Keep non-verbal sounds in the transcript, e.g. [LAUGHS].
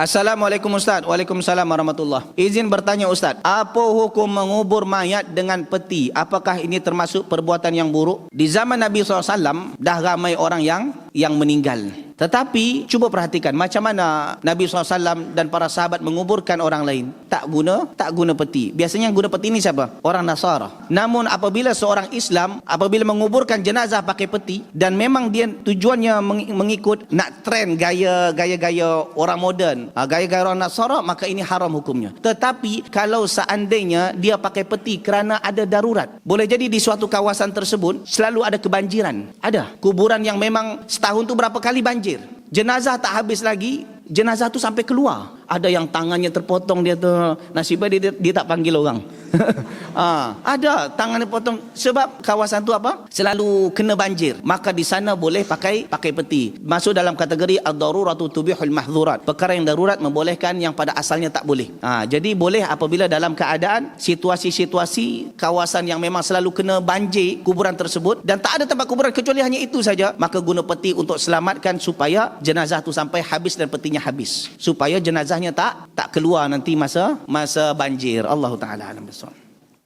Assalamualaikum Ustaz. Waalaikumsalam warahmatullahi. Izin bertanya Ustaz, apa hukum mengubur mayat dengan peti? Apakah ini termasuk perbuatan yang buruk? Di zaman Nabi SAW dah ramai orang yang yang meninggal. Tetapi cuba perhatikan macam mana Nabi SAW dan para sahabat menguburkan orang lain. Tak guna, tak guna peti. Biasanya yang guna peti ni siapa? Orang Nasara. Namun apabila seorang Islam apabila menguburkan jenazah pakai peti dan memang dia tujuannya meng- mengikut nak trend gaya gaya-gaya orang moden, ha, gaya-gaya orang Nasara maka ini haram hukumnya. Tetapi kalau seandainya dia pakai peti kerana ada darurat, boleh jadi di suatu kawasan tersebut selalu ada kebanjiran. Ada kuburan yang memang setahun tu berapa kali banjir. Jenazah tak habis lagi, jenazah tu sampai keluar. Ada yang tangannya terpotong dia tu. Nasibnya dia, dia, dia tak panggil orang. ha, [LAUGHS] ada tangannya potong sebab kawasan tu apa? Selalu kena banjir. Maka di sana boleh pakai pakai peti. Masuk dalam kategori ad-daruratu tubihul mahdzurat. Perkara yang darurat membolehkan yang pada asalnya tak boleh. Ha, jadi boleh apabila dalam keadaan situasi-situasi kawasan yang memang selalu kena banjir kuburan tersebut dan tak ada tempat kuburan kecuali hanya itu saja, maka guna peti untuk selamatkan supaya jenazah tu sampai habis dan petinya habis. Supaya jenazahnya tak tak keluar nanti masa masa banjir. Allah taala alam bisawab.